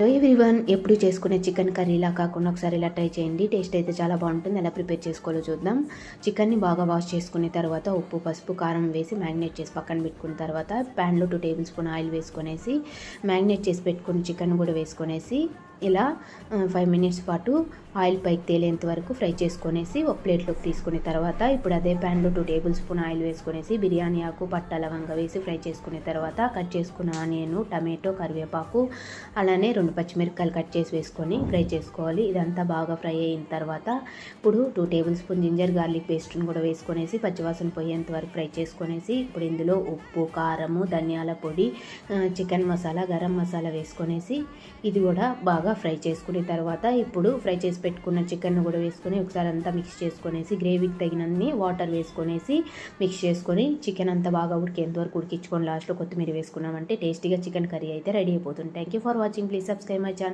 Everyone ఎప్పుడు చేసుకునే chicken కర్రీలా కాకుండా ఒకసారి ఇలా ట్రై చేయండి. టేస్ట్ అయితే చాలా బాగుంటుంది. ఎలా ప్రిపేర్ చేసుకోవాలో చూద్దాం. చికెన్ని బాగా వాష్ చేసుకున్న తర్వాత ఉప్పు పసుపు కారం వేసి మ్యారినేట్ చేసి పక్కన పెట్టుకున్న తర్వాత ప్యాన్లో టూ టేబుల్ స్పూన్ ఆయిల్ వేసుకొనేసి మ్యారినేట్ చేసి పెట్టుకున్న చికెన్ కూడా వేసుకొనేసి ఇలా ఫైవ్ మినిట్స్ పాటు ఆయిల్ పైకి తేలేంత వరకు ఫ్రై చేసుకొనేసి ఒక ప్లేట్లోకి తీసుకున్న తర్వాత ఇప్పుడు అదే ప్యాన్లో టూ టేబుల్ స్పూన్ ఆయిల్ వేసుకొనేసి బిర్యానీ ఆకు పట్ట లవంగా వేసి ఫ్రై చేసుకునే తర్వాత కట్ చేసుకున్న ఆనియన్ టమాటో కరివేపాకు అలానే రెండు పచ్చిమిరపకాయలు కట్ చేసి వేసుకొని ఫ్రై చేసుకోవాలి. ఇదంతా బాగా ఫ్రై అయిన తర్వాత ఇప్పుడు two table spoon ginger garlic పేస్ట్ని కూడా వేసుకొనేసి పచ్చివాసన పోయేంత వరకు ఫ్రై చేసుకొనేసి ఇప్పుడు ఇందులో ఉప్పు కారము ధనియాల పొడి చికెన్ మసాలా గరం మసాలా వేసుకొనేసి ఇది కూడా బాగా బాగా ఫ్రై చేసుకున్న తర్వాత ఇప్పుడు ఫ్రై చేసి పెట్టుకున్న చికెన్ కూడా వేసుకొని ఒకసారి అంతా మిక్స్ చేసుకునేసి గ్రేవీకి తగినన్ని వాటర్ వేసుకొనేసి మిక్స్ చేసుకొని చికెన్ అంతా బాగా ఉడికేంత వరకు ఉడికించుకొని లాస్ట్లో కొత్తిమీర వేసుకున్నామంటే టేస్టీగా చికెన్ కర్రీ అయితే రెడీ అయిపోతుంది. Thank you for watching please subscribe my channel